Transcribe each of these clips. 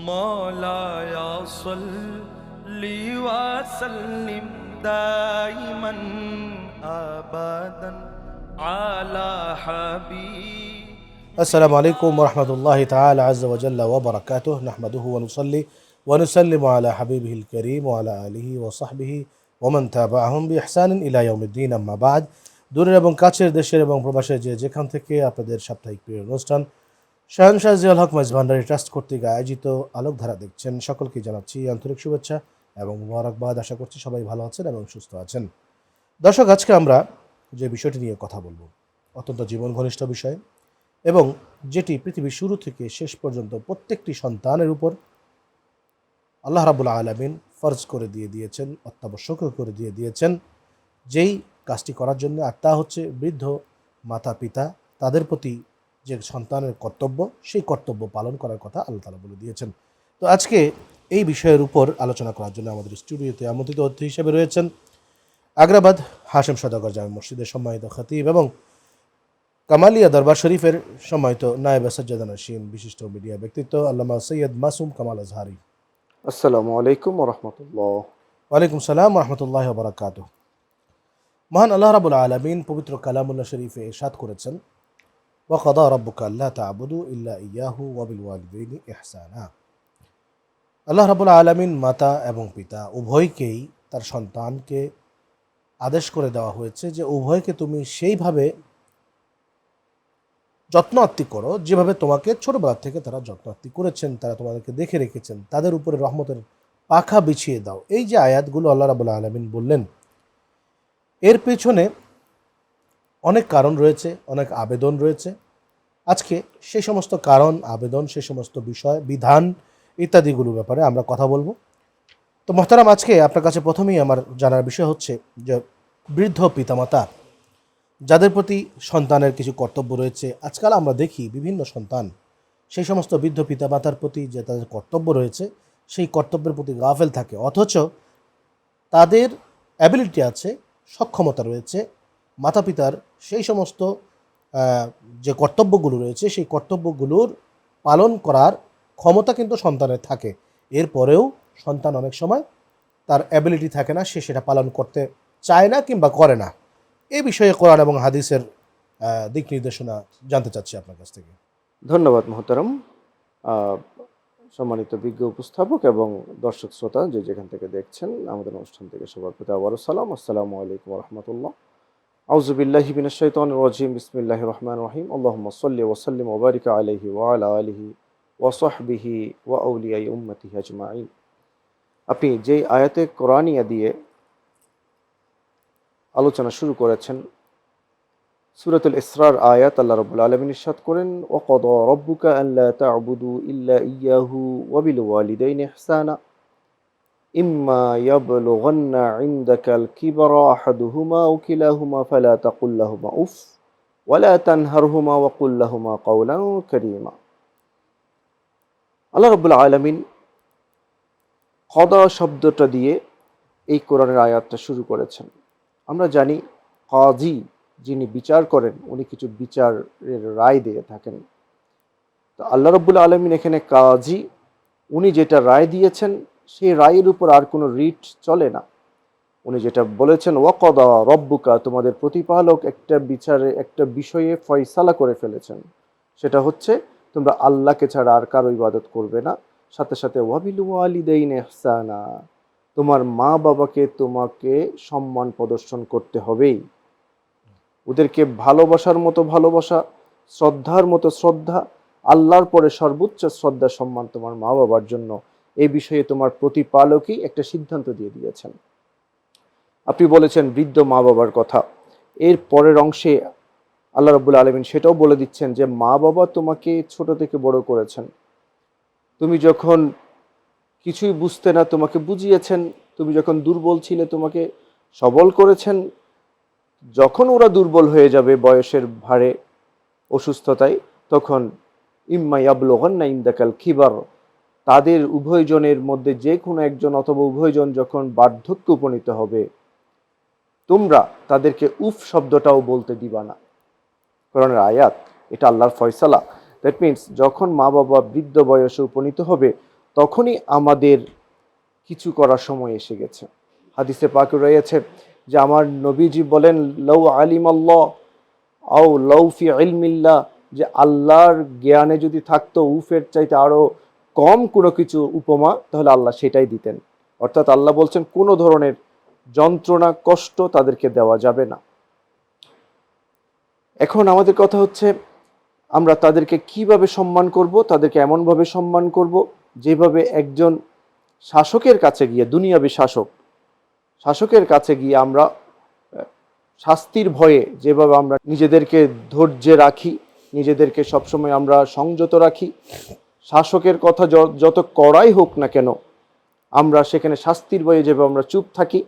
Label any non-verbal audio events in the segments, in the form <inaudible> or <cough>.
مولاي صل وسلم دائما ابدا على حبيب السلام عليكم ورحمة الله تعالى عز وجل وبركاته نحمده ونصلي ونسلم على حبيبه الكريم وعلى آله وصحبه ومن تابعهم بإحسان إلى يوم الدين أما بعد দূরের এবং কাছের দেশের এবং প্রবাসের যে যেখান থেকে আপনাদের সাপ্তাহিক প্রিয় অনুষ্ঠান শাহনশাহ জিয়াল হক মাইজ ভান্ডারি ট্রাস্ট কর্তৃক আয়োজিত আলোকধারা দেখছেন। সকলকে জানাচ্ছি আন্তরিক শুভেচ্ছা এবং মোবারকবাদ। আশা করছি সবাই ভালো আছেন এবং সুস্থ আছেন। দর্শক, আজকে আমরা যে বিষয়টি নিয়ে কথা বলব, অত্যন্ত জীবন ঘনিষ্ঠ বিষয় এবং যেটি পৃথিবীর শুরু থেকে শেষ পর্যন্ত প্রত্যেকটি সন্তানের উপর আল্লাহ রাবুল আলমিন ফরজ করে দিয়ে দিয়েছেন, অত্যাবশ্যক করে দিয়ে দিয়েছেন। যেই কাজটি করার জন্য, আর তা হচ্ছে বৃদ্ধ মাতা পিতা তাদের প্রতি যে সন্তানের কর্তব্য সেই কর্তব্য পালন করার কথা আল্লাহ তালা বলে দিয়েছেন। তো আজকে এই বিষয়ের উপর আলোচনা করার জন্য আমাদের স্টুডিওতে আমন্ত্রিত অতিথি হিসেবে রয়েছেন আগ্রাবাদ হাশেম সদাগর জামে মসজিদের সম্মানিত খতিব এবং কামালিয়া দরবার শরীফের সম্মানিত নায়েব সজ্জাদা নসীম বিশিষ্ট মিডিয়া ব্যক্তিত্ব আল্লামা সৈয়দ মাসুম কামাল আজহারি। আসসালামু আলাইকুম রহমতুল্লাহ। ওয়ালাইকুম সালাম রহমতুল্লাহ বরাকাত মহান আল্লাহ রাবুল আলমিন পবিত্র কালামুল্লাহ শরীফে সাত করেছেন। রব্বুকা আল্লাহ তাবুদু ইল্লা ইয়াহু ওয়াবিল ওয়ালিদাইনি ইহসানা আল্লাহ রাবুল আলমিন মাতা এবং পিতা উভয়কেই তার সন্তানকে আদেশ করে দেওয়া হয়েছে যে উভয়কে তুমি সেইভাবে যত্ন আত্মি করো যেভাবে তোমাকে ছোটবেলা থেকে তারা যত্ন আত্মি করেছেন, তারা তোমাদেরকে দেখে রেখেছেন, তাদের উপরে রহমতের পাখা বিছিয়ে দাও। এই যে আয়াতগুলো আল্লাহ রাবুল্লাহ আলমিন বললেন, এর পেছনে অনেক কারণ রয়েছে, অনেক আবেদন রয়েছে। আজকে সে সমস্ত কারণ, আবেদন সে সমস্ত বিষয়, বিধান ইত্যাদিগুলোর ব্যাপারে আমরা কথা বলব। তো মহতারাম, আজকে আপনার কাছে প্রথমেই আমার জানার বিষয় হচ্ছে যে বৃদ্ধ পিতামাতা, যাদের প্রতি সন্তানের কিছু কর্তব্য রয়েছে, আজকাল আমরা দেখি বিভিন্ন সন্তান, সেই সমস্ত বৃদ্ধ পিতামাতার প্রতি যে তাদের কর্তব্য রয়েছে, সেই কর্তব্যের প্রতি গাফেল থাকে। অথচ তাদের অ্যাবিলিটি আছে, সক্ষমতা রয়েছে মাতা পিতার সেই সমস্ত যে কর্তব্যগুলো রয়েছে, সেই কর্তব্যগুলোর পালন করার ক্ষমতা কিন্তু সন্তানের থাকে। এরপরেও সন্তান অনেক সময় তার অ্যাবিলিটি থাকে না, সে সেটা পালন করতে চায় না কিংবা করে না। এ বিষয়ে কোরআন এবং হাদিসের দিক নির্দেশনা জানতে চাচ্ছি আপনার কাছ থেকে। ধন্যবাদ মোহতারম। সম্মানিত বিজ্ঞ উপস্থাপক এবং দর্শক শ্রোতা যে যেখান থেকে দেখছেন, আমাদের অনুষ্ঠান থেকে সবার প্রতি আবারও সালাম। আসসালামু আলাইকুম রহমতুল্লাহ। আউজুবিল্লাহি বিনাশ শাইতানির রাজিম, বিসমিল্লাহির রহমানির রহিম। আল্লাহুম্মা সাল্লি ওয়া সাল্লিম ওয়া বারিক আলাইহি ওয়া আলা আলিহি ওয়া সাহবিহি ওয়া আউলিয়াই উম্মতিহি আজমাইন। আপনি যেই আয়াতে কোরআনিয়া দিয়ে আলোচনা শুরু করেছেন, সুরাতুল ইসরার আয়াত আল্লাহ রবুল আলমিন ইরশাদ করেন ওকদ রব্বুকা আল্লাহ তা'বুদু ইল্লা ইয়াহু ওয়াবিল ওয়ালিদাইন ইহসানা। ইম্মা ইয়াবলুগান্না ইনদাকাল কিবরা আহাদুহুমা আও কিলাহুমা ফালা তাকুল লাহুমা উফ, ওয়ালা তানহারহুমা ওয়াকুল লাহুমা কাওলান কারীমা। আল্লাহ রব্বুল আলামিন শব্দটা দিয়ে এই কোরআনের আয়াতটা শুরু করেছেন। আমরা জানি কাজী যিনি বিচার করেন, উনি কিছু বিচারের রায় দিয়ে থাকেন। তো আল্লাহ রব্বুল আলমিন এখানে কাজী, উনি যেটা রায় দিয়েছেন সেই রায়ের উপর আর কোনো রিট চলে না। উনি যেটা বলেছেন, ওয়াকদা রব্বুকা তোমাদের প্রতিপালক একটা বিচারে, একটা বিষয়ে ফয়সালা করে ফেলেছেন। সেটা হচ্ছে, তোমরা আল্লাহকে ছাড়া আর কারও ইবাদত করবে না। সাথে সাথে, ওয়াবিল ওয়ালিদাইন ইহসানা তোমার মা বাবাকে তোমাকে সম্মান প্রদর্শন করতে হবেই। ওদেরকে ভালোবাসার মতো ভালোবাসা, শ্রদ্ধার মতো শ্রদ্ধা, আল্লাহর পরে সর্বোচ্চ শ্রদ্ধা, সম্মান তোমার মা বাবার জন্য। এই বিষয়ে তোমার প্রতিপালকই একটা সিদ্ধান্ত দিয়ে দিয়েছেন। আপনি বলেছেন বৃদ্ধ মা বাবার কথা। এর পরের অংশে আল্লাহ রব্বুল আলমিন সেটাও বলে দিচ্ছেন যে মা বাবা তোমাকে ছোট থেকে বড় করেছেন। তুমি যখন কিছুই বুঝতে না, তোমাকে বুঝিয়েছেন, তুমি যখন দুর্বল ছিলে, তোমাকে সবল করেছেন, যখন ওরা দুর্বল হয়ে যাবে বয়সের ভারে অসুস্থতায়, তখন ইম্মাই ইম্মা ইয়াবলগন্না ইন্দাকাল খিবার তাদের উভয়জনের মধ্যে যে কোনো একজন অথবা উভয়জন যখন বার্ধক্য উপনীত হবে, তোমরা তাদেরকে উফ শব্দটাও বলতে দিবা না। কোরআনের আয়াত, এটা আল্লাহর ফয়সালা। দ্যাট মিন্স যখন মা বাবা বৃদ্ধ বয়সে উপনীত হবে, তখনই আমাদের কিছু করার সময় এসে গেছে। হাদিসে পাকে রয়েছে যে আমার নবীজি বলেন লৌ আলিম আল্লাহ আও লৌফি ইলমিল্লা যে আল্লাহর জ্ঞানে যদি থাকতো, উফের চাইতে আরও কম কোনো কিছু উপমা, তাহলে আল্লাহ সেটাই দিতেন। অর্থাৎ আল্লাহ বলছেন, কোনো ধরনের যন্ত্রণা, কষ্ট তাদেরকে দেওয়া যাবে না। এখন আমাদের কথা হচ্ছে, আমরা তাদেরকে কীভাবে সম্মান করব, তাদেরকে এমনভাবে সম্মান করব, যেভাবে একজন শাসকের কাছে গিয়ে, দুনিয়াবি শাসক, শাসকের কাছে গিয়ে আমরা শাস্তির ভয়ে যেভাবে আমরা নিজেদেরকে ধৈর্যে রাখি, নিজেদেরকে সবসময় আমরা সংযত রাখি শাসকের কথা যত কড়াই হোক না কেন, আমরা সেখানে শাস্তির ভয়ে যেভাবে আমরা চুপ থাকি,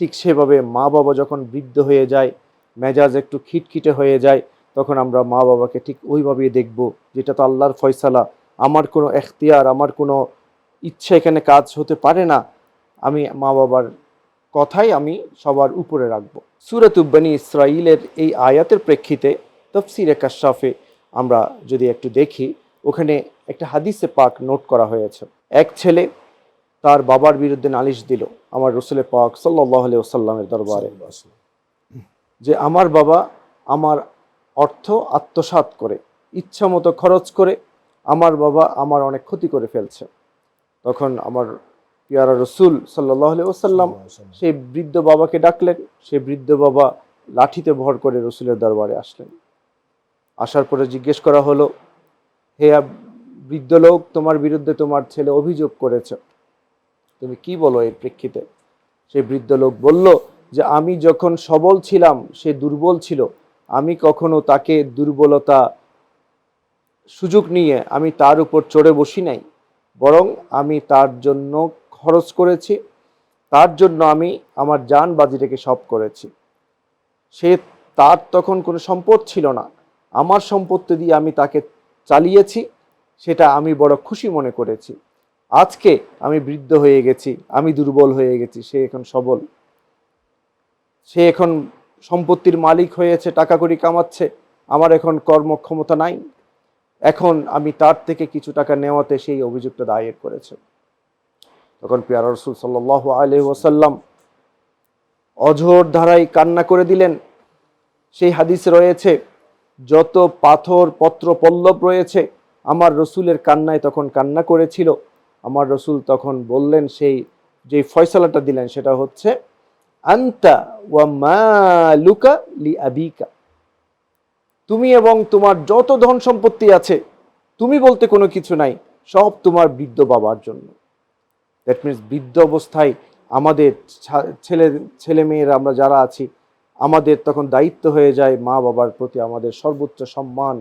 ঠিক সেভাবে মা বাবা যখন বৃদ্ধ হয়ে যায়, মেজাজ একটু খিটখিটে হয়ে যায়, তখন আমরা মা বাবাকে ঠিক ওইভাবেই দেখব, যেটা তো আল্লাহর ফয়সালা। আমার কোনো এখতিয়ার, আমার কোনো ইচ্ছা এখানে কাজ হতে পারে না, আমি মা বাবার কথাই আমি সবার উপরে রাখব। সুরাত উব্বানি ইসরাইলের এই আয়াতের প্রেক্ষিতে, তফসিরে কাশাফে আমরা যদি একটু দেখি ওখানে একটা হাদিসে পাক নোট করা হয়েছে। এক ছেলে তার বাবার বিরুদ্ধে নালিশ দিল আমার রসুলের পাক সাল্লাহ আলিয়াল্লামের দরবারে। যে আমার বাবা আমার অর্থ আত্মসাৎ করে, ইচ্ছা মতো খরচ করে আমার বাবা আমার অনেক ক্ষতি করে ফেলছে। তখন আমার পিয়ারা রসুল সাল্লাহ ওসাল্লাম সেই বৃদ্ধ বাবাকে ডাকলেন সেই বৃদ্ধ বাবা লাঠিতে ভর করে রসুলের দরবারে আসলেন। আসার পরে জিজ্ঞেস করা হলো হে আব- বৃদ্ধ লোক, তোমার বিরুদ্ধে তোমার ছেলে অভিযোগ করেছে। তুমি কি বলো এর প্রেক্ষিতে? সেই বৃদ্ধ লোক বলল যে, আমি যখন সবল ছিলাম, সে দুর্বল ছিল। আমি কখনো তাকে দুর্বলতা সুযোগ নিয়ে আমি তার উপর চড়ে বসি নাই। বরং আমি তার জন্য খরচ করেছি। তার জন্য আমি আমার যান বাজিটাকে সব করেছি। সে তার তখন কোনো সম্পদ ছিল না। আমার সম্পত্তি দিয়ে আমি তাকে চালিয়েছি, সেটা আমি বড় খুশি মনে করেছি। আজকে আমি বৃদ্ধ হয়ে গেছি, আমি দুর্বল হয়ে গেছি, সে এখন সবল। সে এখন সম্পত্তির মালিক হয়েছে টাকা কড়ি কামাচ্ছে, আমার এখন কর্মক্ষমতা নাই। এখন আমি তার থেকে কিছু টাকা নেওয়াতে সেই অভিযোগটা দায়ের করেছে। তখন পিয়ার রসুল সাল্লাহ আলহ ওসাল্লাম অঝোর ধারায় কান্না করে দিলেন। সেই হাদিস রয়েছে যত পাথর, পত্র, পল্লব রয়েছে, আমার রসুলের কান্নায় তখন কান্না করেছিল। আমার রসুল তখন বললেন, সেই যে ফয়সালাটা দিলেন, সেটা হচ্ছে, আন্তা ওয়া মালুকা লি আবিকা। তুমি এবং তোমার যত ধন সম্পত্তি আছে, তুমি বলতে কোনো কিছু নাই, সব তোমার বৃদ্ধ বাবার জন্য। দ্যাট মিনস বৃদ্ধ অবস্থায় আমাদের ছেলে ছেলে মেয়েরা আমরা যারা আছি আমাদের তখন দায়িত্ব হয়ে যায় মা বাবার প্রতি আমাদের সর্বোচ্চ সম্মান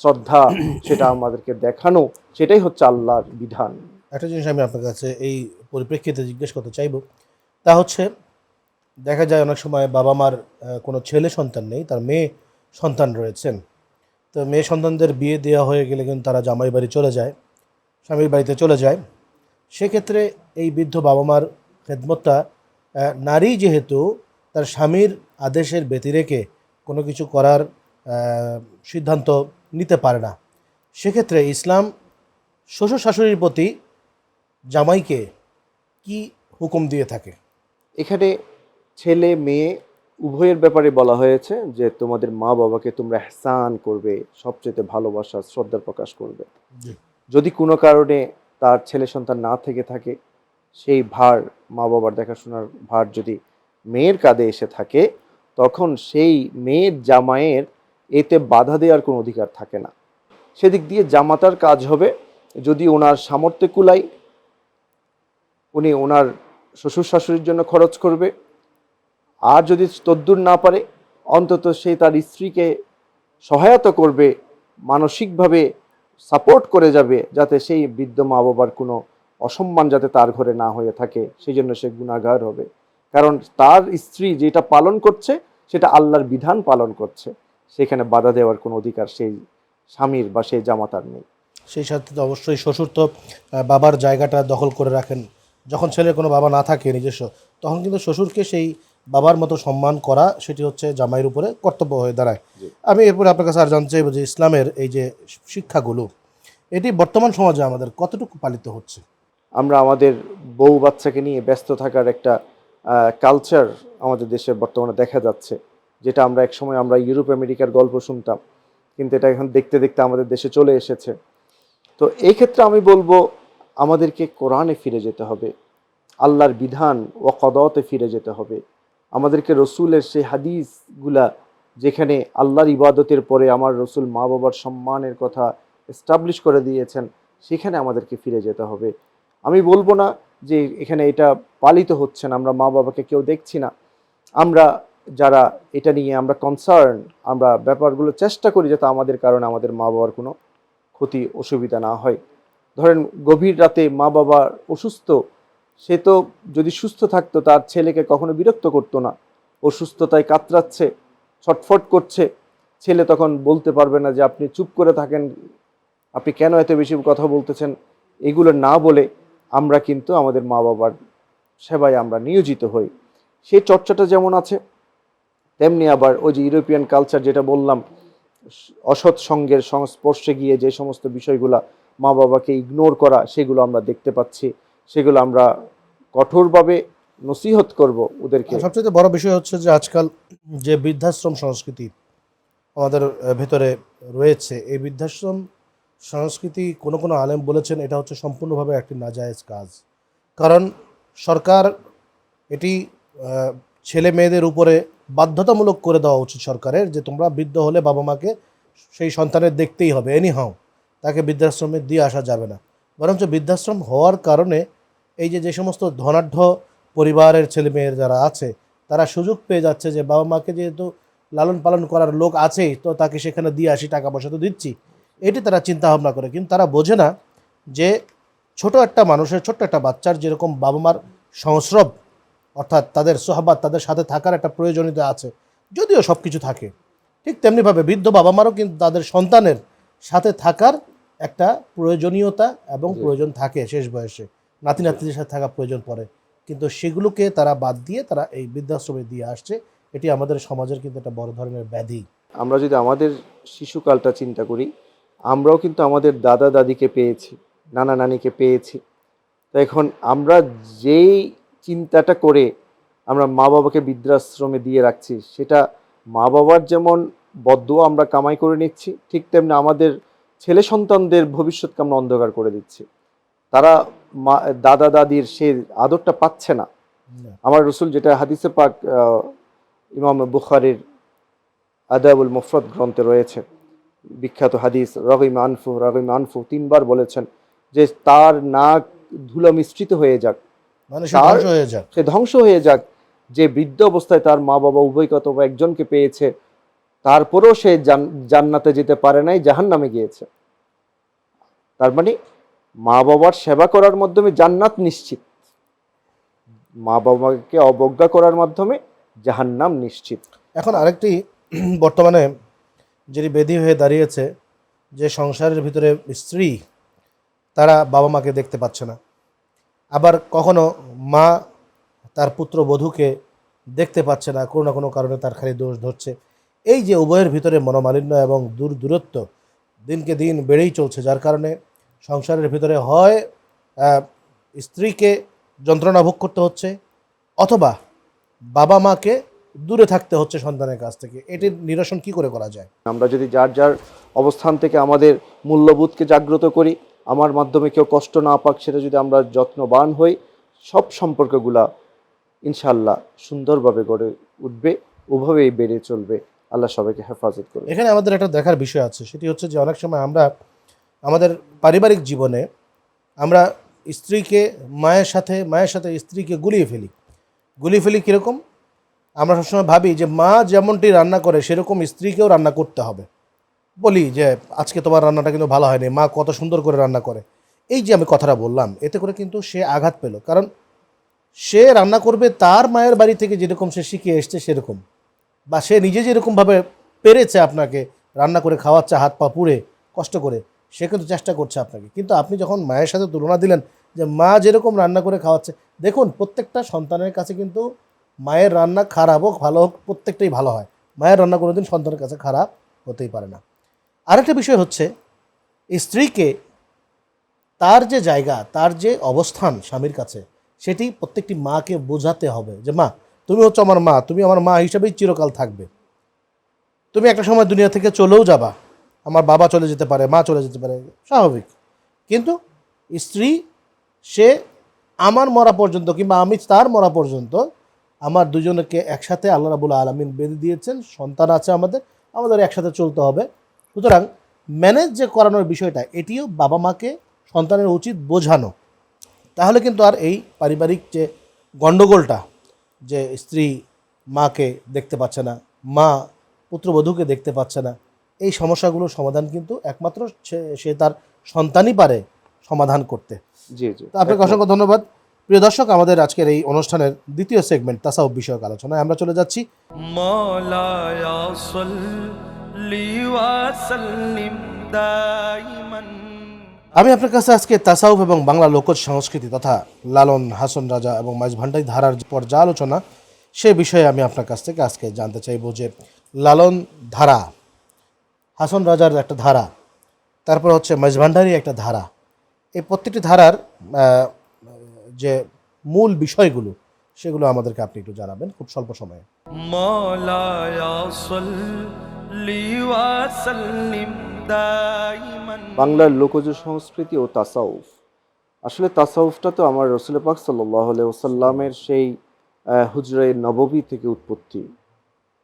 শ্রদ্ধা <clears throat> সেটা আমাদেরকে দেখানো সেটাই হচ্ছে আল্লাহর বিধান। একটা জিনিস আমি আপনার কাছে এই পরিপ্রেক্ষিতে জিজ্ঞেস করতে চাইব তা হচ্ছে দেখা যায় অনেক সময় বাবা মার কোনো ছেলে সন্তান নেই তার মেয়ে সন্তান রয়েছেন। তো মেয়ে সন্তানদের বিয়ে দেওয়া হয়ে গেলে কিন্তু তারা জামাই বাড়ি চলে যায় স্বামীর বাড়িতে চলে যায়। সেক্ষেত্রে এই বৃদ্ধ বাবা মার খেদমতটা নারী যেহেতু তার স্বামীর আদেশের ব্যতিরেকে কোনো কিছু করার সিদ্ধান্ত নিতে পারে না। সেক্ষেত্রে ইসলাম শ্বশুর শাশুড়ির প্রতি জামাইকে কি হুকুম দিয়ে থাকে? এখানে ছেলে মেয়ে উভয়ের ব্যাপারে বলা হয়েছে যে তোমাদের মা বাবাকে তোমরা এহসান করবে সবচেয়ে ভালোবাসা শ্রদ্ধা প্রকাশ করবে। যদি কোনো কারণে তার ছেলে সন্তান না থেকে থাকে সেই ভার মা বাবার দেখাশোনার ভার যদি মেয়ের কাঁধে এসে থাকে তখন সেই মেয়ের জামাইয়ের এতে বাধা দেওয়ার কোনো অধিকার থাকে না। সেদিক দিয়ে জামাতার কাজ হবে যদি ওনার সামর্থ্যে কুলাই, উনি ওনার শ্বশুর শাশুড়ির জন্য খরচ করবে। আর যদি তদ্দুর না পারে, অন্তত সে তার স্ত্রীকে সহায়তা করবে, মানসিকভাবে সাপোর্ট করে যাবে, যাতে সেই বৃদ্ধ মা বাবার কোনো অসম্মান যাতে তার ঘরে না হয়ে থাকে, সেই জন্য সে গুণাগার হবে। কারণ তার স্ত্রী যেটা পালন করছে সেটা আল্লাহর বিধান পালন করছে। সেখানে বাধা দেওয়ার কোনো অধিকার সেই স্বামীর বা সেই জামাতার নেই। সেই সাথে তো অবশ্যই শ্বশুর তো বাবার জায়গাটা দখল করে রাখেন। যখন ছেলের কোনো বাবা না থাকে নিজস্ব তখন কিন্তু শ্বশুরকে সেই বাবার মতো সম্মান করা সেটি হচ্ছে জামাইয়ের উপরে কর্তব্য হয়ে দাঁড়ায়। আমি এরপরে আপনার কাছে আর জানতে চাইব যে ইসলামের এই যে শিক্ষাগুলো এটি বর্তমান সমাজে আমাদের কতটুকু পালিত হচ্ছে? আমরা আমাদের বউ বাচ্চাকে নিয়ে ব্যস্ত থাকার একটা কালচার আমাদের দেশে বর্তমানে দেখা যাচ্ছে, যেটা আমরা একসময় আমরা ইউরোপ আমেরিকার গল্প শুনতাম, কিন্তু এটা এখন দেখতে দেখতে আমাদের দেশে চলে এসেছে। তো এই ক্ষেত্রে আমি বলব, আমাদেরকে কোরআনে ফিরে যেতে হবে, আল্লাহর বিধান ও কদতে ফিরে যেতে হবে। আমাদেরকে রসুলের সেই হাদিসগুলা, যেখানে আল্লাহর ইবাদতের পরে আমার রসুল মা বাবার সম্মানের কথা এস্টাবলিশ করে দিয়েছেন, সেখানে আমাদেরকে ফিরে যেতে হবে। আমি বলব না যে এখানে এটা পালিত হচ্ছে না আমরা মা বাবাকে কেউ দেখছি না। আমরা যারা এটা নিয়ে আমরা কনসার্ন আমরা ব্যাপারগুলো চেষ্টা করি যাতে আমাদের কারণে আমাদের মা বাবার কোনো ক্ষতি, অসুবিধা না হয়। ধরেন গভীর রাতে মা বাবা অসুস্থ, সে তো যদি সুস্থ থাকতো, তার ছেলেকে কখনো বিরক্ত করতো না। অসুস্থতায় কাতরাচ্ছে, ছটফট করছে। ছেলে তখন বলতে পারবে না যে, আপনি চুপ করে থাকেন, আপনি কেন এত বেশি কথা বলতেছেন? এগুলো না বলে আমরা কিন্তু আমাদের মা বাবার সেবায় আমরা নিয়োজিত হই। সেই চর্চাটা যেমন আছে, তেমনি আবার ওই যে ইউরোপিয়ান কালচার যেটা বললাম, অসৎ সঙ্গের সংস্পর্শে গিয়ে যে সমস্ত বিষয়গুলো মা বাবাকে ইগনোর করা, সেগুলো আমরা দেখতে পাচ্ছি। সেগুলো আমরা কঠোরভাবে নসিহত করব ওদেরকে। সবচেয়ে বড় বিষয় হচ্ছে যে আজকাল যে বৃদ্ধাশ্রম সংস্কৃতি আমাদের ভেতরে রয়েছে, এই বৃদ্ধাশ্রম সংস্কৃতি কোনো কোনো আলেম বলেছেন এটা হচ্ছে সম্পূর্ণভাবে একটি নাজায়েজ কাজ। কারণ সরকার এটি ছেলে মেয়েদের উপরে বাধ্যতামূলক করে দেওয়া উচিত সরকারের যে তোমরা বৃদ্ধ হলে বাবা মাকে সেই সন্তানের দেখতেই হবে এনি হাও তাকে বৃদ্ধাশ্রমে দিয়ে আসা যাবে না। বরঞ্চ বৃদ্ধাশ্রম হওয়ার কারণে এই যে যে সমস্ত ধনাঢ্য পরিবারের ছেলে মেয়ের যারা আছে, তারা সুযোগ পেয়ে যাচ্ছে যে বাবা মাকে যেহেতু লালন পালন করার লোক আছেই, তো তাকে সেখানে দিয়ে আসি, টাকা পয়সা তো দিচ্ছি। এটি তারা চিন্তা ভাবনা করে, কিন্তু তারা বোঝে না যে ছোট একটা মানুষের ছোট্ট একটা বাচ্চার যেরকম বাবা মার সংস্রব অর্থাৎ তাদের সোহাবাত তাদের সাথে থাকার একটা প্রয়োজনীয়তা আছে যদিও সব কিছু থাকে। ঠিক তেমনিভাবে বৃদ্ধ বাবা মারও কিন্তু তাদের সন্তানের সাথে থাকার একটা প্রয়োজনীয়তা এবং প্রয়োজন থাকে শেষ বয়সে। নাতি নাতিদের সাথে থাকা প্রয়োজন পড়ে। কিন্তু সেগুলোকে তারা বাদ দিয়ে তারা এই বৃদ্ধাশ্রমে দিয়ে আসছে। এটি আমাদের সমাজের কিন্তু একটা বড় ধরনের ব্যাধি। আমরা যদি আমাদের শিশুকালটা চিন্তা করি আমরাও কিন্তু আমাদের দাদা দাদিকে পেয়েছি। নানা নানিকে পেয়েছি। তো এখন আমরা যেই চিন্তাটা করে আমরা মা বাবাকে বৃদ্ধাশ্রমে দিয়ে রাখছি সেটা মা বাবার যেমন বদ্ধ আমরা কামাই করে নিচ্ছি ঠিক তেমনি আমাদের ছেলে সন্তানদের ভবিষ্যৎকে আমরা অন্ধকার করে দিচ্ছি। তারা মা দাদা দাদির সে আদরটা পাচ্ছে না। আমার রসুল যেটা হাদিসে পাক ইমাম বুখারির আদাবুল মুফরদ গ্রন্থে রয়েছে। বিখ্যাত হাদিস রগিম আনফু রগিম আনফু তিনবার বলেছেন যে তার নাক ধুলো মিশ্রিত হয়ে যাক সে ধ্বংস হয়ে যাক। সে ধ্বংস হয়ে যাক যে বৃদ্ধ অবস্থায় তার মা বাবা উভয়কে অথবা একজনকে পেয়েছে তারপরেও সে জান্নাতে যেতে পারে নাই জাহান নামে গিয়েছে। তার মানে মা বাবার সেবা করার মাধ্যমে জান্নাত নিশ্চিত। মা বাবাকে অবজ্ঞা করার মাধ্যমে জাহান্নাম নিশ্চিত। এখন আরেকটি বর্তমানে যেটি বেদি হয়ে দাঁড়িয়েছে যে সংসারের ভিতরে স্ত্রী তারা বাবা মাকে দেখতে পাচ্ছে না। আবার কখনো মা তার পুত্র বধূকে দেখতে পাচ্ছে না, কোনো না কোনো কারণে তার খালি দোষ ধরছে। এই যে উভয়ের ভিতরে মনোমালিন্য এবং দূর দূরত্ব দিনকে দিন বেড়েই চলছে, যার কারণে সংসারের ভিতরে হয় স্ত্রীকে যন্ত্রণা ভোগ করতে হচ্ছে অথবা বাবা মাকে দূরে থাকতে হচ্ছে সন্তানের কাছ থেকে। এটির নিরসন কি করে করা যায়? আমরা যদি যার যার অবস্থান থেকে আমাদের মূল্যবোধকে জাগ্রত করি আমার মাধ্যমে কেউ কষ্ট না পাক, সেটা যদি আমরা যত্নবান হই, সব সম্পর্কগুলা ইনশাল্লাহ সুন্দরভাবে গড়ে উঠবে ওভাবেই বেড়ে চলবে। আল্লাহ সবাইকে হেফাজত করবে এখানে আমাদের একটা দেখার বিষয় আছে, সেটি হচ্ছে যে অনেক সময় আমরা আমাদের পারিবারিক জীবনে আমরা স্ত্রীকে মায়ের সাথে মায়ের সাথে স্ত্রীকে গুলিয়ে ফেলি। গুলিয়ে ফেলি কীরকম? আমরা সবসময় ভাবি যে মা যেমনটি রান্না করে, সেরকম স্ত্রীকেও রান্না করতে হবে। বলি যে আজকে তোমার রান্নাটা কিন্তু ভালো হয়নি, মা কত সুন্দর করে রান্না করে। এই যে আমি কথাটা বললাম, এতে করে কিন্তু সে আঘাত পেল। কারণ সে রান্না করবে তার মায়ের বাড়ি থেকে যেরকম সে শিখে এসছে সেরকম। বা সে নিজে যেরকমভাবে পেরেছে আপনাকে রান্না করে খাওয়াচ্ছে, হাত পা পুড়ে, কষ্ট করে, সে কিন্তু চেষ্টা করছে আপনাকে। কিন্তু আপনি যখন মায়ের সাথে তুলনা দিলেন যে মা যেরকম রান্না করে খাওয়াচ্ছে, দেখুন প্রত্যেকটা সন্তানের কাছে কিন্তু মায়ের রান্না খারাপ হোক, ভালো হোক, প্রত্যেকটাই ভালো হয়। মায়ের রান্না কোনোদিন সন্তানের কাছে খারাপ হতেই পারে না। আরেকটা বিষয় হচ্ছে স্ত্রীকে তার যে জায়গা, তার যে অবস্থান স্বামীর কাছে, সেটি প্রত্যেকটি মাকে বোঝাতে হবে যে, মা, তুমি হচ্ছে আমার মা, তুমি আমার মা হিসাবেই চিরকাল থাকবে। তুমি একটা সময় দুনিয়া থেকে চলেও যাবা। আমার বাবা চলে যেতে পারে, মা চলে যেতে পারে, স্বাভাবিক। কিন্তু স্ত্রী, সে আমার মরা পর্যন্ত কিংবা আমি তার মরা পর্যন্ত, আমার দুজনকে একসাথে আল্লাহ রাবুল আলমিন বেঁধে দিয়েছেন। সন্তান আছে আমাদের আমাদের একসাথে চলতে হবে। সুতরাং ম্যানেজ যে করানোর বিষয়টা এটিও বাবা মাকে সন্তানের উচিত বোঝানো। তাহলে কিন্তু আর এই পারিবারিক যে গণ্ডগোলটা যে স্ত্রী মাকে দেখতে পাচ্ছে না মা পুত্রবধূকে দেখতে পাচ্ছে না এই সমস্যাগুলোর সমাধান কিন্তু একমাত্র সে- সে তার সন্তানই পারে সমাধান করতে। জি জি। তো আপনাকে অসংখ্য ধন্যবাদ। প্রিয় দর্শক আমাদের আজকের এই অনুষ্ঠানের দ্বিতীয় সেগমেন্ট তাসাউফ বিষয়ক আলোচনায় আমরা চলে যাচ্ছি। আমি আপনার কাছে আজকে তাসাউফ এবং বাংলা লোকজ সংস্কৃতি তথা লালন হাসন রাজা এবং মাইজ ভান্ডারি ধারার আলোচনা সে বিষয়ে আমি আপনার কাছ থেকে আজকে জানতে চাইব যে লালন ধারা হাসন রাজার একটা ধারা তারপর হচ্ছে মাইজ ভান্ডারি একটা ধারা এই প্রত্যেকটি ধারার যে মূল বিষয়গুলো সেগুলো আমাদেরকে আপনি একটু জানাবেন খুব স্বল্প সময়ে। মলায়া বাংলার লোকজ সংস্কৃতি ও তাসাউফ। আসলে তাসাউফটা তো আমার রসুল পাক সাল্লাহ ওসাল্লামের সেই হুজরে নববী থেকে উৎপত্তি।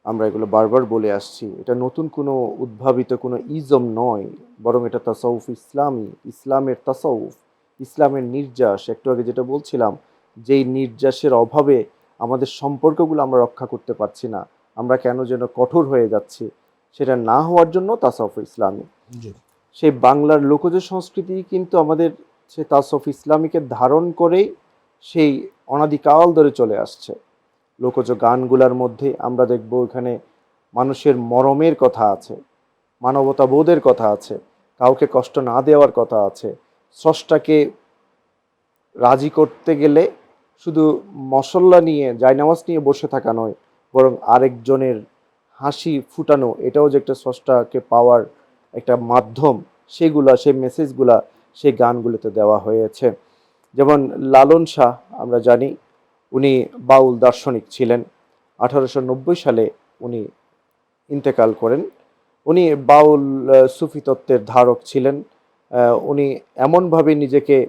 আমরা এগুলো বারবার বলে আসছি। এটা নতুন কোনো উদ্ভাবিত কোনো ইজম নয়, বরং এটা তাসাউফ ইসলামী, ইসলামের তাসাউফ, ইসলামের নির্যাস। একটু আগে যেটা বলছিলাম, যেই নির্যাসের অভাবে আমাদের সম্পর্কগুলো আমরা রক্ষা করতে পারছি না। আমরা কেন যেন কঠোর হয়ে যাচ্ছি। সেটা না হওয়ার জন্য তাসাউফ ইসলামী। সেই বাংলার লোকজ সংস্কৃতি কিন্তু আমাদের সে তাসফ ইসলামীকে ধারণ করেই সেই অনাদিকাল ধরে চলে আসছে। লোকজ গানগুলার মধ্যে আমরা দেখব এখানে মানুষের মরমের কথা আছে মানবতা বোধের কথা আছে কাউকে কষ্ট না দেওয়ার কথা আছে স্রষ্টাকে রাজি করতে গেলে শুধু মশল্লা নিয়ে জায়নামাজ নিয়ে বসে থাকা নয় বরং আরেকজনের হাসি ফুটানো, এটাও যে একটা স্রষ্টাকে পাওয়ার একটা মাধ্যম, সেগুলা, সেই মেসেজগুলা সেই গানগুলোতে দেওয়া হয়েছে। যেমন লালন শাহ, আমরা জানি, উনি বাউল দার্শনিক ছিলেন। আঠারোশো নব্বই সালে উনি ইন্তেকাল করেন। উনি বাউল সুফি তত্ত্বের ধারক ছিলেন। উনি এমনভাবে নিজেকে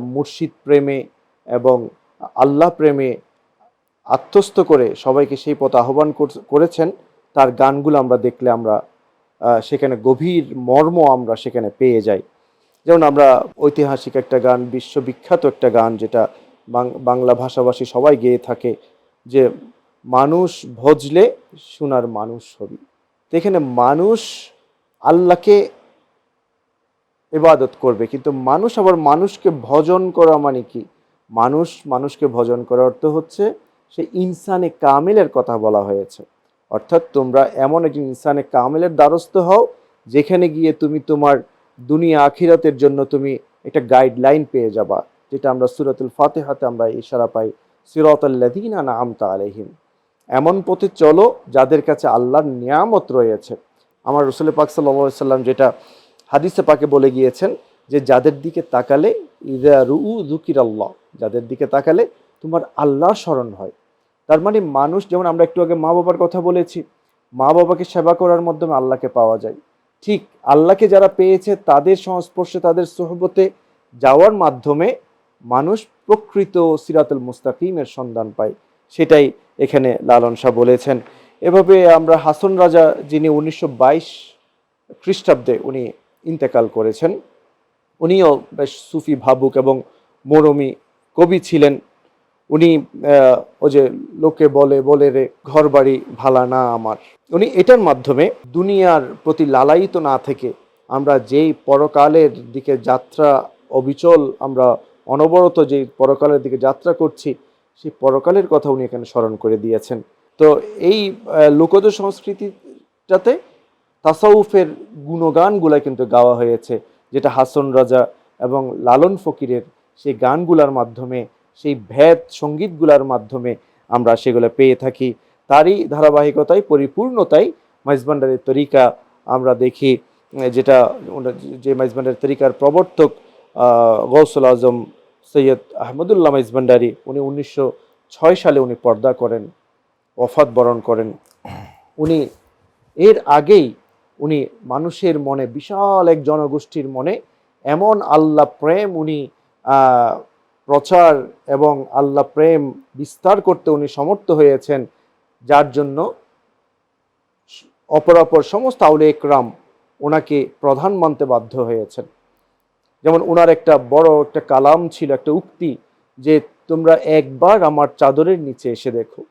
মুর্শিদ প্রেমে এবং আল্লাহ প্রেমে আত্মস্থ করে সবাইকে সেই পথ আহ্বান কর- করেছেন। তার গানগুলো আমরা দেখলে আমরা সেখানে গভীর মর্ম আমরা সেখানে পেয়ে যাই। যেমন আমরা ঐতিহাসিক একটা গান, বিশ্ববিখ্যাত একটা গান যেটা বাংলা ভাষাভাষী সবাই গেয়ে থাকে যে, মানুষ ভজলে শোনার মানুষ হবি। এখানে মানুষ আল্লাহকে ইবাদত করবে, কিন্তু মানুষ আবার মানুষকে ভজন করা মানে কি? মানুষ মানুষকে ভজন করার অর্থ হচ্ছে সে ইনসানে কামেলের কথা বলা হয়েছে। অর্থাৎ তোমরা এমন একজন ইনসানে কামেলের দ্বারস্থ হও, যেখানে গিয়ে তুমি তোমার দুনিয়া আখিরাতের জন্য তুমি একটা গাইডলাইন পেয়ে যাবা, যেটা আমরা সুরাতুল ফাতেহাতে আমরা ইশারা পাই সিরাতাল্লাযীনা আনআমতা আলাইহিম। এমন পথে চলো যাদের কাছে আল্লাহর নিয়ামত রয়েছে। আমার রসুল পাক সাল্লাম যেটা হাদিসে পাকে বলে গিয়েছেন যে, যাদের দিকে তাকালে ইদা রু আল্লাহ যাদের দিকে তাকালে তোমার আল্লাহ স্মরণ হয়। তার মানে মানুষ, যেমন আমরা একটু আগে মা বাবার কথা বলেছি মা বাবাকে সেবা করার মাধ্যমে আল্লাহকে পাওয়া যায়। ঠিক আল্লাহকে যারা পেয়েছে, তাদের সংস্পর্শে, তাদের সোহবতে যাওয়ার মাধ্যমে মানুষ প্রকৃত সিরাতুল মুস্তাকিমের সন্ধান পায়। সেটাই এখানে লালন শাহ বলেছেন। এভাবে আমরা হাসন রাজা যিনি উনিশশো বাইশ খ্রিস্টাব্দে উনি ইন্তেকাল করেছেন, উনিও বেশ সুফি ভাবুক এবং মরমী কবি ছিলেন। উনি ও যে লোকে বলে বলে রে ঘর বাড়ি ভালা না আমার। উনি এটার মাধ্যমে দুনিয়ার প্রতি লালায়িত না থেকে আমরা যেই পরকালের দিকে যাত্রা অবিচল, আমরা অনবরত যে পরকালের দিকে যাত্রা করছি, সেই পরকালের কথা উনি এখানে স্মরণ করে দিয়েছেন। তো এই লোকজ সংস্কৃতিটাতে তাসাউফের গুণগানগুলা কিন্তু গাওয়া হয়েছে, যেটা হাসন রাজা এবং লালন ফকিরের সেই গানগুলার মাধ্যমে সেই ভেদ সঙ্গীতগুলার মাধ্যমে আমরা সেগুলো পেয়ে থাকি। তারই ধারাবাহিকতায়, পরিপূর্ণতায় মাইজবান্ডারের তরিকা আমরা দেখি, যেটা যে মাইজবান্ডারের তরিকার প্রবর্তক গৌসুল আজম সৈয়দ আহমদুল্লাহ মাইজবান্ডারি উনি উনিশশো ছয় সালে উনি পর্দা করেন অফাত বরণ করেন। উনি এর আগেই উনি মানুষের মনে, বিশাল এক জনগোষ্ঠীর মনে, এমন আল্লাহ প্রেম উনি প্রচার এবং আল্লাহ প্রেম বিস্তার করতে উনি সমর্থ হয়েছেন, যার জন্য অপরাপর সমস্ত আউলে একরাম ওনাকে প্রধান মানতে বাধ্য হয়েছেন। যেমন ওনার একটা বড় একটা কালাম ছিল, একটা উক্তি যে, তোমরা একবার আমার চাদরের নিচে এসে দেখো।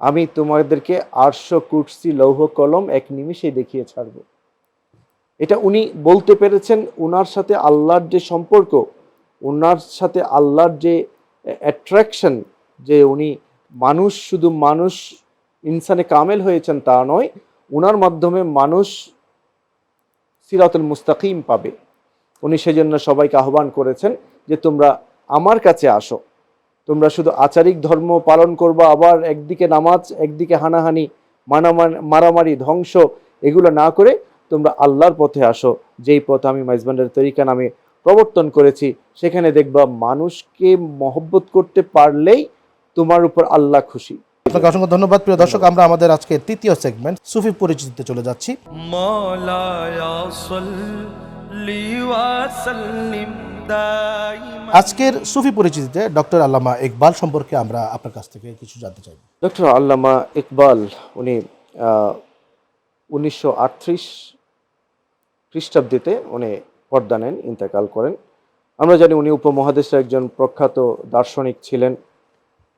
আমি তোমাদেরকে আটশো কুটসি লৌহ কলম এক নিমিষে দেখিয়ে ছাড়ব। এটা উনি বলতে পেরেছেন ওনার সাথে আল্লাহর যে সম্পর্ক ওনার সাথে আল্লাহর যে অ্যাট্রাকশন যে উনি মানুষ শুধু মানুষ ইনসানে কামেল হয়েছেন তা নয় ওনার মাধ্যমে মানুষ সিরাতুল মুস্তাকিম পাবে। উনি সেজন্য সবাইকে আহ্বান করেছেন যে তোমরা আমার কাছে আসো। তোমরা শুধু আচারিক ধর্ম পালন করবা, আবার একদিকে নামাজ, একদিকে হানাহানি মারামারি, ধ্বংস, এগুলো না করে তোমরা আল্লাহর পথে আসো। যেই পথ আমি মাইজবান্ডের তরিকা নামে প্রবর্তন করেছি সেখানে দেখবা মানুষকে মহব্বত করতে পারলেই তোমার উপর আল্লাহ খুশি। আপনাকে অসংখ্য ধন্যবাদ। প্রিয় দর্শক আমরা আমাদের আজকে তৃতীয় সেগমেন্ট সুফি পরিচিতিতে চলে যাচ্ছি। আজকের সুফি পরিচিতিতে ডক্টর আল্লামা ইকবাল সম্পর্কে আমরা আপনার কাছ থেকে কিছু জানতে চাই ডক্টর আল্লামা ইকবাল উনি উনিশশো আটত্রিশ খ্রিস্টাব্দীতে উনি পর্দা নেন, ইন্তেকাল করেন। আমরা জানি উনি উপমহাদেশের একজন প্রখ্যাত দার্শনিক ছিলেন,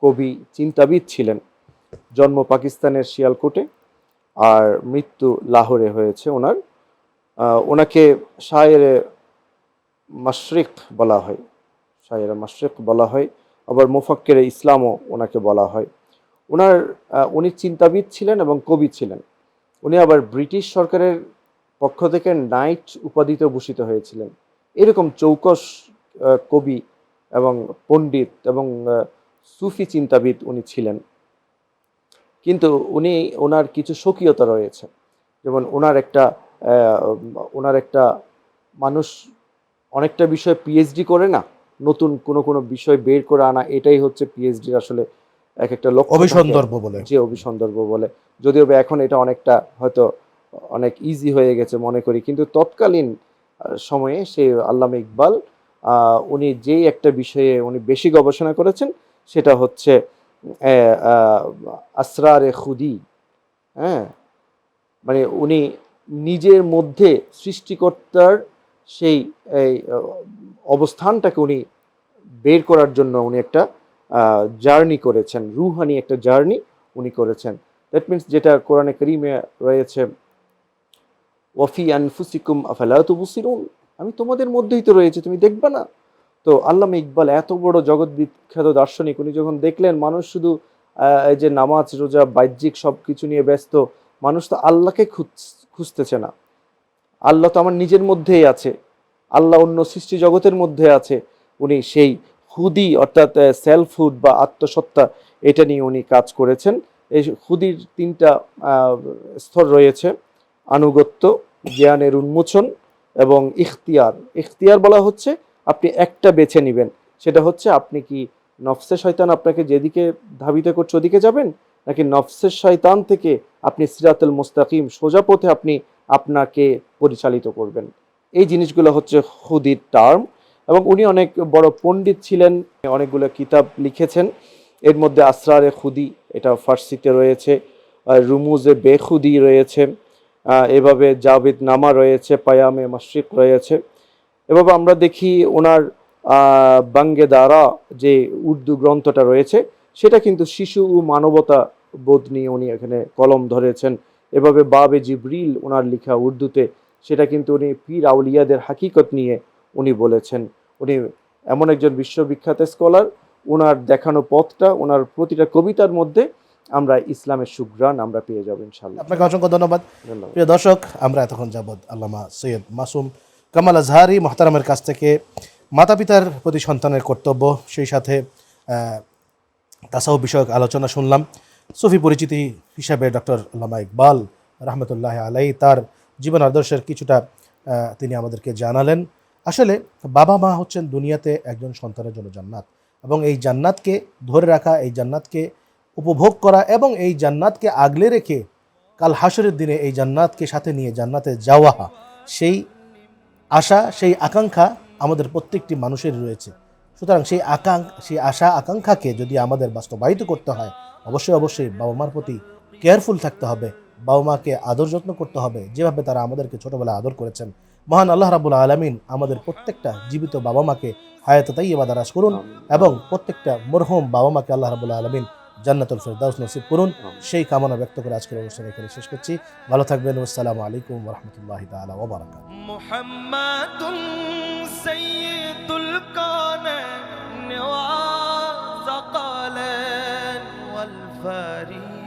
কবি, চিন্তাবিদ ছিলেন। জন্ম পাকিস্তানের শিয়ালকোটে আর মৃত্যু লাহোরে হয়েছে ওনার। ওনাকে শায়েরে মাশরিক বলা হয়। শায়েরে মাশরিক বলা হয়, আবার মুফাক্কের ইসলামও ওনাকে বলা হয়। ওনার উনি চিন্তাবিদ ছিলেন এবং কবি ছিলেন। উনি আবার ব্রিটিশ সরকারের পক্ষ থেকে নাইট উপাধিতে ভূষিত হয়েছিলেন। এরকম চৌকস কবি এবং পণ্ডিত এবং সুফি চিন্তাবিদ উনি ছিলেন। কিন্তু উনি ওনার কিছু স্বকীয়তা রয়েছে। যেমন ওনার একটা আহ, ওনার একটা মানুষ অনেকটা বিষয়ে পিএইচডি করে না নতুন কোনো কোনো বিষয় বের করে আনা এটাই হচ্ছে পিএইচডির আসলে এক একটা লক্ষ্য অভিসন্দর্ভ বলে। যে অভিসন্দর্ভ বলে। যদিও এখন এটা অনেকটা হয়তো অনেক ইজি হয়ে গেছে মনে করি। কিন্তু তৎকালীন সময়ে সে আল্লামা ইকবাল উনি যেই একটা বিষয়ে উনি বেশি গবেষণা করেছেন সেটা হচ্ছে আসরারে খুদি। হ্যাঁ? মানে উনি নিজের মধ্যে সৃষ্টিকর্তার সেই অবস্থানটাকে উনি বের করার জন্য উনি একটা জার্নি করেছেন। রুহানি একটা জার্নি উনি করেছেন। দ্যাট মিন্স যেটা কোরআনে করিমে রয়েছে ওয়াফি আনফুসিকুম, আফালা তুবসিরুন? আমি তোমাদের মধ্যেই তো রয়েছে, তুমি দেখবে না? তো আল্লামা ইকবাল এত বড় জগৎ বিখ্যাত দার্শনিক, উনি যখন দেখলেন মানুষ শুধু এই যে নামাজ, রোজা, বাহ্যিক সব কিছু নিয়ে ব্যস্ত, মানুষ তো আল্লাহকে খুঁজতেছে না। আল্লাহ তো আমার নিজের মধ্যেই আছে। আল্লাহ অন্য সৃষ্টি জগতের মধ্যে আছে। উনি সেই হুদি, অর্থাৎ সেলফহুড বা আত্মসত্তা এটা নিয়ে উনি কাজ করেছেন। এই হুদির তিনটা স্তর রয়েছে। আনুগত্য, জ্ঞানের উন্মোচন এবং ইখতিয়ার। ইখতিয়ার বলা হচ্ছে আপনি একটা বেছে নেবেন। সেটা হচ্ছে আপনি কি নফসে শয়তান আপনাকে যেদিকে ধাবিত করছে ওদিকে যাবেন? নাকি নফসের শয়তান থেকে আপনি সিরাতুল মুস্তাকিম সোজা পথে আপনি আপনাকে পরিচালিত করবেন? এই জিনিসগুলো হচ্ছে হুদির টার্ম এবং উনি অনেক বড় পণ্ডিত ছিলেন। অনেকগুলো কিতাব লিখেছেন। এর মধ্যে আসরারে খুদি এটা ফার্সিতে রয়েছে। রুমুজে বেখুদি রয়েছে। এভাবে জাভেদ নামা রয়েছে, পায়ামে মাসিক রয়েছে। এভাবে আমরা দেখি ওনার বাঙ্গে দ্বারা যে উর্দু গ্রন্থটা রয়েছে, সেটা কিন্তু শিশু ও মানবতা বোধ নিয়ে উনি এখানে কলম ধরেছেন। এভাবে বাবে জিবরিল ওনার লেখা উর্দুতে, সেটা কিন্তু উনি পীর আউলিয়াদের হাকিকত নিয়ে উনি বলেছেন। উনি এমন একজন বিশ্ববিখ্যাত স্কলার ওনার দেখানো পথটা ওনার প্রতিটা কবিতার মধ্যে আমরা ইসলামের সুগ্রাণ আমরা পেয়ে যাব ইনশাল্লাহ আপনাকে অসংখ্য ধন্যবাদ। প্রিয় দর্শক আমরা এতক্ষণ যাবৎ আল্লামা সৈয়দ মাসুম কামাল আজহারি মোহতারামের কাছ থেকে মাতা পিতার প্রতি সন্তানের কর্তব্য সেই সাথে তাসাউ বিষয়ক আলোচনা শুনলাম। সুফি পরিচিতি হিসাবে ডক্টর আল্লামা ইকবাল রহমতুল্লাহ আলাই তার জীবন আদর্শের কিছুটা তিনি আমাদেরকে জানালেন। আসলে বাবা মা হচ্ছেন দুনিয়াতে একজন সন্তানের জন্য জান্নাত এবং এই জান্নাতকে ধরে রাখা এই জান্নাতকে উপভোগ করা এবং এই জান্নাতকে আগলে রেখে কাল হাসরের দিনে এই জান্নাতকে সাথে নিয়ে জান্নাতে যাওয়া সেই আশা সেই আকাঙ্ক্ষা আমাদের প্রত্যেকটি মানুষের রয়েছে। সুতরাং সেই আকাঙ্ক সেই আশা আকাঙ্ক্ষাকে যদি আমাদের বাস্তবায়িত করতে হয় অবশ্যই অবশ্যই বাবা মার প্রতি কেয়ারফুল থাকতে হবে। বাবা মাকে আদর যত্ন করতে হবে যেভাবে তারা আমাদেরকে ছোটবেলায় আদর করেছেন। মহান আল্লাহ রাবুল আলমিন আমাদের প্রত্যেকটা জীবিত বাবা মাকে হায়াত তাইবা দারাজ করুন এবং প্রত্যেকটা মরহম বাবা মাকে আল্লাহ রাবুল আলমিন জান্নাতুল ফেরদাউস নসিব করুন সেই কামনা ব্যক্ত করে আজকের অনুষ্ঠান এখানে শেষ করছি ভালো থাকবেন আসসালামু আলাইকুম রহমতুল্লাহ তালা ওবরাকাত محمد سيد الكونين وثقلين والفريقين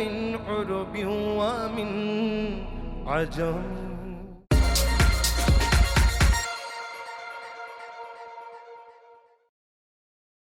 من عرب ومن عجم